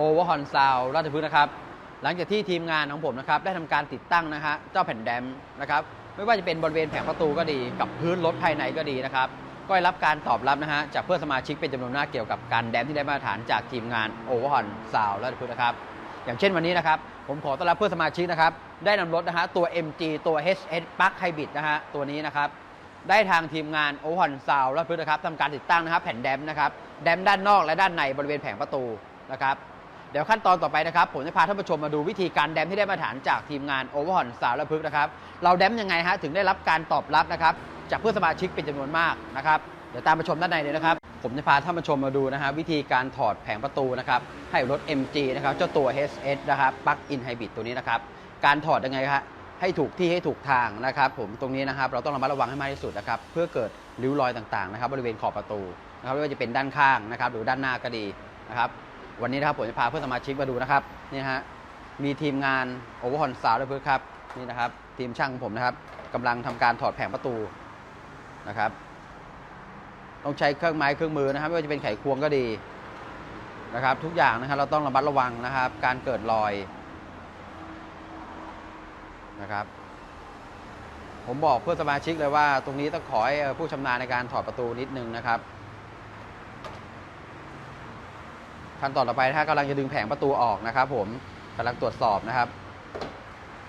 Overhorn Sound ราชพฤกษ์นะครับ หลังจากที่ทีมงานของผมนะครับ ได้ทำการติดตั้งนะฮะเจ้าแผ่นแดมนะครับ ไม่ว่าจะเป็นบริเวณแผงประตูก็ดี กับพื้นรถภายในก็ดีนะครับ ก็ได้รับการตอบรับนะฮะจากเพื่อนสมาชิกเป็นจำนวนมากเกี่ยวกับการแดมที่ได้มาตรฐานจากทีมงาน Overhorn Sound ราชพฤกษ์นะครับ อย่างเช่นวันนี้นะครับ ผมขอต้อนรับเพื่อนสมาชิกนะครับ ได้นำรถนะฮะตัว MG ตัว HS Plug Hybrid นะฮะตัวนี้นะครับได้ทางทีมงานโอวันซาวและพื้นนะครับทำการติดตั้งนะครับ แผ่นแดมนะครับ แดมด้านนอกและด้านในบริเวณแผงประตูนะครับ เดี๋ยวขั้นตอนต่อไปนะครับ ผมจะพาท่านผู้ชมมาดูวิธีการแดมที่ได้มาตรฐานจากทีมงานโอเวอร์ฮอนสาวและพึกษ์นะครับ เราแดมยังไงฮะถึงได้รับการตอบรับนะครับ จากเพื่อนสมาชิกเป็นจำนวนมากนะครับ เดี๋ยวตามมาชมด้านในเลยนะครับ ผมจะพาท่านผู้ชมมาดูนะฮะวิธีการถอดแผงประตูนะครับให้รถ MG นะครับเจ้าตัว HS นะครับปลั๊กอินไฮบริดตัวนี้นะครับ การถอดยังไงครับให้ถูกที่ให้ถูกทางนะครับ ผมตรงนี้นะครับเราต้องระมัดระวังให้มากที่สุดนะครับเพื่อเกิดริ้วรอยต่างๆนะครับ บริเวณขอบประตูนะครับไม่ว่าจะเป็นด้านข้างนะครับ หรือด้านหน้าก็ดีนะครับ วันนี้นะครับผมจะพาเพื่อนสมาชิกมาดูนะครับนี่ฮะมีทีมงานโอเวอร์ฮอนสาวด้วยเพื่อนครับนี่นะครับทีมช่างของผมนะครับกำลังทำการถอดแผงประตูนะครับต้องใช้เครื่องไม้เครื่องมือนะครับไม่ว่าจะเป็นไขควงก็ดีนะครับ ทุกอย่างนะครับเราต้องระมัดระวังนะครับ การเกิดรอยนะครับ ผมบอกเพื่อนสมาชิกเลยว่า ตรงนี้ต้องขอให้ผู้ชำนาญในการถอดประตูนิดนึงนะครับ ขั้นตอนต่อไปถ้ากำลังจะดึงแผงประตูออกนะครับ ผมกำลังตรวจสอบนะครับ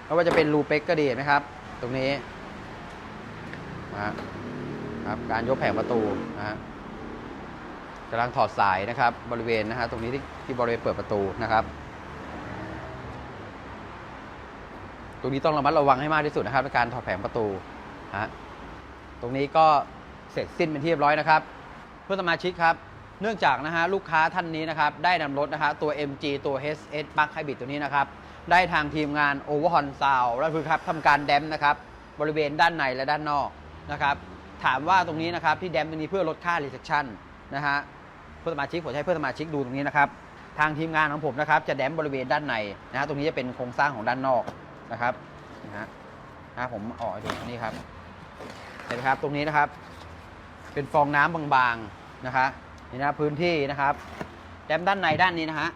ไม่ว่าจะเป็นรูเป็กก็ดีนไหมครับ ตรงนี้นะฮะครับการยกแผงประตูนะฮะกำลังถอดสายนะครับ บริเวณนะฮะตรงนี้ที่ที่บริเวณเปิดประตูนะครับ ตรงนี้ต้องระมัดระวังให้มากที่สุดนะครับในการถอดแผงประตูฮะตรงนี้ก็เสร็จสิ้นเป็นที่เรียบร้อยนะครับ เพื่อนสมาชิกครับ เนื่องจากนะฮะลูกค้าท่านนี้นะครับได้นำรถนะฮะตัว MG ตัว HS Plug Hybrid ตัวนี้นะครับได้ทางทีมงาน Overhorn Sound และคือครับทำการแดมนะครับบริเวณด้านในและด้านนอกนะครับถามว่าตรงนี้นะครับที่แดมตรงนี้เพื่อลดค่า rejection นะฮะเพื่อสมาชิกผมให้เพื่อสมาชิกดูตรงนี้นะครับทางทีมงานของผมนะครับจะแดมบริเวณด้านในนะฮะตรงนี้จะเป็นโครงสร้างของด้านนอกนะครับนะฮะนะผมออกดูนี่ครับเห็นไหมครับตรงนี้นะครับ เป็นฟองน้ำบางๆนะคะ นี่นะพื้นที่นะครับแดมด้านในด้านนี้นะฮะ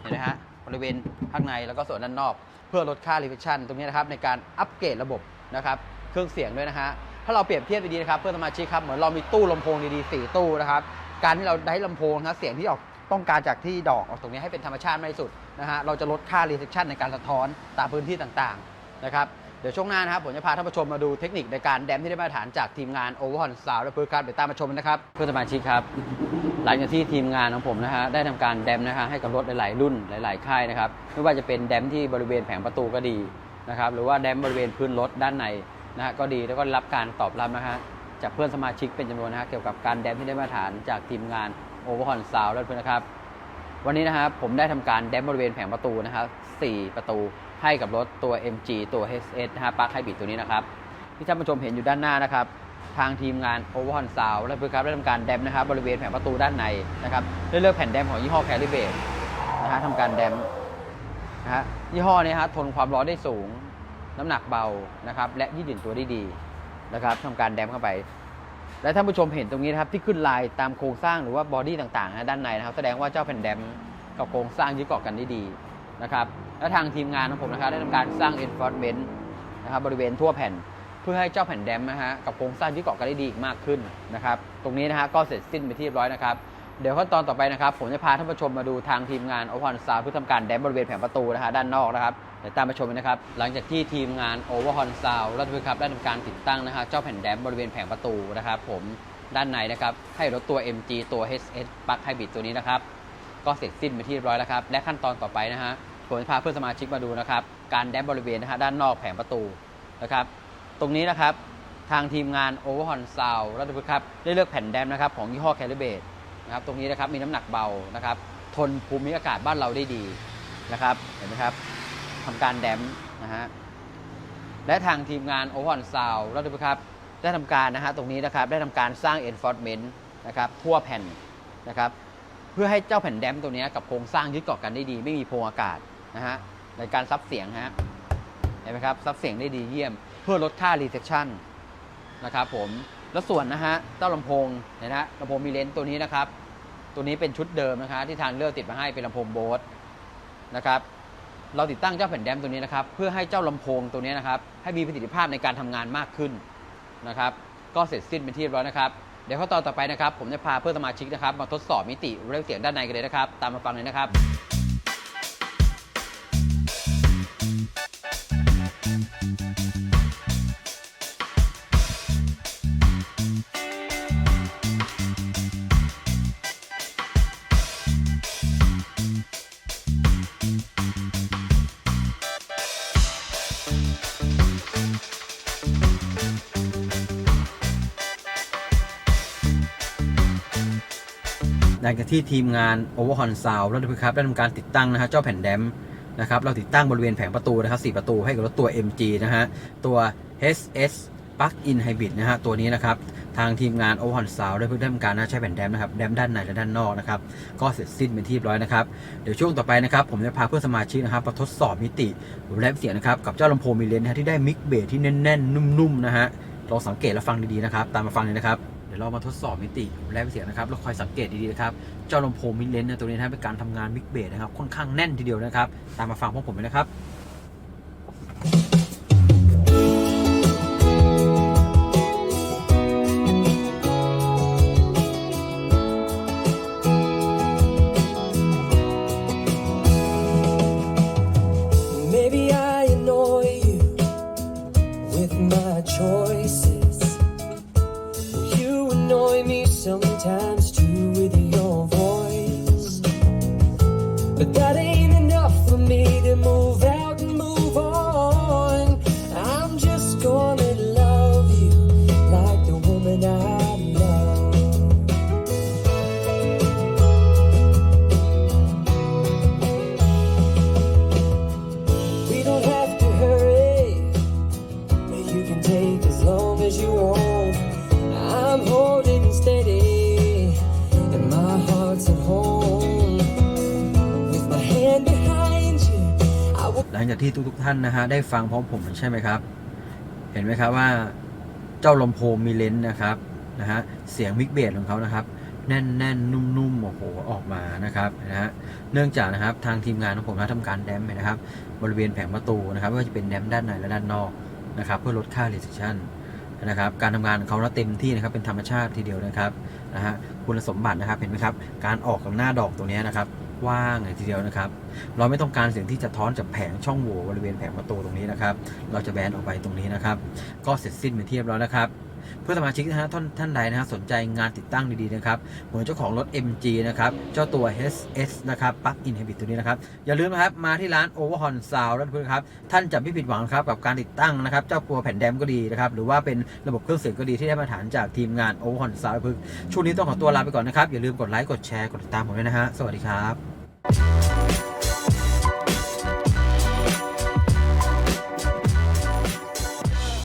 เห็นไหมฮะบริเวณข้างในแล้วก็ส่วนด้านนอก เพื่อลดค่า reflection ตรงนี้นะครับในการอัปเกรดระบบนะครับเครื่องเสียงด้วยนะฮะถ้าเราเปรียบเทียบดีๆนะครับเพื่อนสมาชิกครับเหมือนเรามีตู้ลำโพงดีๆสี่ตู้นะครับการที่เราได้ลำโพงนะเสียงที่ออกต้องการจากที่ดอกออกตรงนี้ให้เป็นธรรมชาติมากที่สุดนะฮะเราจะลดค่า reflection ในการสะท้อนตามพื้นที่ต่างๆนะครับ ดี๋ยวช่วงหน้านะครับผมจะพาท่านผู้ชมมาดูเทคนิคในการแดมที่ได้มาตรฐานจากทีมงาน Overhorn Sound และเพื่อการเดี๋ยวตามมาชมนะครับเพื่อนสมาชิกครับ หลังจากที่ทีมงานของผมนะฮะได้ทำการแดมนะฮะให้กับรถหลาย ๆ รุ่นหลาย ๆ ค่ายนะครับไม่ว่าจะเป็นแดมที่บริเวณแผงประตูก็ดีนะครับหรือว่าแดมบริเวณพื้นรถด้านในนะฮะก็ดีแล้วก็รับการตอบรับนะฮะจากเพื่อนสมาชิกเป็นจำนวนนะฮะเกี่ยวกับการแดมที่ได้มาตรฐานจากทีมงาน Overhorn Sound และเพื่อนนะครับ วันนี้นะครับผมได้ทำการแดมบริเวณแผงประตูนะครับ4ประตูให้กับรถตัว MG ตัว HS นะฮะปลั๊กไฮบริดตัวนี้นะครับ ที่ท่านผู้ชมเห็นอยู่ด้านหน้านะครับ ทางทีมงาน Overhorn Sound และเพื่อครับได้ทำการแดมนะครับบริเวณแผงประตูด้านในนะครับได้เลือกแผ่นแดมของยี่ห้อแคลิเบตนะฮะทำการแดมนะฮะยี่ห้อนี้ฮะทนความร้อนได้สูง น้ำหนักเบานะครับและยืดหยุ่นตัวได้ดีนะครับทำการแดมเข้าไป และท่านผู้ชมเห็นตรงนี้นะครับที่ขึ้นลายตามโครงสร้างหรือว่าบอดี้ต่างๆนะด้านในนะครับแสดงว่าเจ้าแผ่นแดมกับโครงสร้างยึดเกาะกันได้ดีนะครับและทางทีมงานของผมนะครับได้ทำการสร้าง enforcement นะครับบริเวณทั่วแผ่นเพื่อให้เจ้าแผ่นแดมนะฮะกับโครงสร้างยึดเกาะกันได้ดีมากขึ้นนะครับตรงนี้นะฮะก็เสร็จสิ้นไปที่เรียบร้อยนะครับ เดี๋ยวขั้นตอนต่อไปนะครับ ผมจะพาท่านผู้ชมมาดูทางทีมงานโอวันซาเพื่อทำการแดมบริเวณแผงประตูนะฮะด้านนอกนะครับเดี๋ยวตามมาชมนะครับ หลังจากที่ทีมงาน Overhorn Sound รัฐวิครับได้ทำการติดตั้งนะฮะเจ้าแผ่นแดมบริเวณแผงประตูนะครับ ผมด้านในนะครับให้รถตัว MG ตัว HS Plug Hybrid ตัวนี้นะครับก็เสร็จสิ้นไปที่เรียบร้อยแล้วครับและขั้นตอนต่อไปนะฮะผมจะพาเพื่อนสมาชิกมาดูนะครับ การแดมบริเวณนะฮะด้านนอกแผงประตูนะครับ ตรงนี้นะครับทางทีมงาน Overhorn Sound รัฐวิครับได้เลือกแผ่นแดมนะครับของยี่ห้อ Calibrate นะครับตรงนี้นะครับมีน้ำหนักเบานะครับทนภูมิอากาศบ้านเราได้ดีนะครับเห็นไหมครับทำการแดมนะฮะและทางทีมงาน Overhorn Sound รัฐวิครับได้ทำการนะฮะตรงนี้นะครับได้ทำการสร้าง enforcement นะครับทั่วแผ่นนะครับเพื่อให้เจ้าแผ่นแดมตัวนี้กับโครงสร้างยึดเกาะกันได้ดี ไม่มีโพรงอากาศนะฮะในการซับเสียงฮะเห็นไหมครับซับเสียงได้ดีเยี่ยม เพื่อลดค่า rejection นะครับผมแล้วส่วนนะฮะเจ้าลำโพงเห็นนะฮะลำโพงมีเลนส์ตัวนี้นะครับ ตัวนี้เป็นชุดเดิมนะคะที่ทางเลือกติดมาให้เป็นลำโพงโบสนะครับเราติดตั้งเจ้าแผ่นแดมตัวนี้นะครับ เพื่อให้เจ้าลำโพงตัวนี้นะครับ ให้มีประสิทธิภาพในการทำงานมากขึ้นนะครับ ก็เสร็จสิ้นเป็นที่เรียบร้อยนะครับ เดี๋ยวขั้นตอนต่อไปนะครับ ผมจะพาเพื่อนสมาชิกนะครับ มาทดสอบมิติเรื่องเสียงด้านในกันเลยนะครับ ตามมาฟังเลยนะครับ หลังจากที่ทีมงาน Overhorn Sound แล้วนะครับได้ทำการติดตั้งนะฮะเจ้าแผ่นแดมนะครับเราติดตั้งบริเวณแผงประตูนะครับ4ประตูให้กับรถตัว MG นะฮะตัว HS Plug-in Hybrid นะฮะตัวนี้นะครับทางทีมงาน Overhorn Sound ได้เพิ่งทำการนะใช้แผ่นแดมนะครับแดมด้านในและด้านนอกนะครับก็เสร็จสิ้นเป็นที่เรียบร้อยนะครับเดี๋ยวช่วงต่อไปนะครับผมจะพาเพื่อนสมาชิกนะครับมาทดสอบมิติและเสียงนะครับกับเจ้าลำโพงมิเลนนะที่ได้มิกเบสที่แน่นๆ นุ่มๆนะฮะลองสังเกตและฟังดีๆนะครับตามมาฟังเลยนะครับ ดี๋ยวเรามาทดสอบมิติและเสียงนะครับแล้วคอยสังเกตดีๆนะครับ เจ้าลำโพงมิดเลนเนี่ยตัวนี้นะเป็นการทำงานมิกเบสนะครับค่อนข้างแน่นทีเดียวนะครับ ตามมาฟังพวกผมเลยนะครับ หลังจากที่ทุกๆท่านนะฮะได้ฟังพร้อมผมใช่ไหมครับ เห็นไหมครับว่าเจ้าลำโพงมีเลนส์นะครับนะฮะเสียงมิกเบสของเขานะครับแน่นแน่นนุ่มๆโอ้โหออกมานะครับนะฮะเนื่องจากนะครับทางทีมงานของผมนะทำการแดมนะครับ บริเวณแผงประตูนะครับว่าจะเป็นแดมด้านในและด้านนอกนะครับ เพื่อลดค่า recession นะครับ การทำงานของเขานะเต็มที่นะครับเป็นธรรมชาติทีเดียวนะครับนะฮะคุณสมบัตินะครับเห็นไหมครับ การออกของหน้าดอกตรงเนี้นะครับ กว้างเลยทีเดียวนะครับ เราไม่ต้องการเสียงที่จะท้อนจากแผงช่องโหว่บริเวณแผงประตูตรงนี้นะครับ เราจะแบนออกไปตรงนี้นะครับ ก็เสร็จสิ้นเป็นที่เรียบร้อยแล้วครับ เพื่อสมาชิกนะฮะท่านท่านใดนะฮะสนใจงานติดตั้งดีๆนะครับเหมือนเจ้าของรถ MG นะครับเจ้าตัว HS นะครับ Plug in Hybrid ตัวนี้นะครับอย่าลืมนะครับมาที่ร้าน Overhorn Sound แล้วเพื่อนครับท่านจะไม่ผิดหวังครับกับการติดตั้งนะครับเจ้าตัวแผ่นแดมก็ดีนะครับหรือว่าเป็นระบบเครื่องเสียงก็ดีที่ได้มาตรฐานจากทีมงาน Overhorn Sound พึ่งช่วงนี้ต้องขอตัวลาไปก่อนนะครับอย่าลืมกดไลค์กดแชร์กดติดตามผมด้วยนะฮะสวัสดีครับ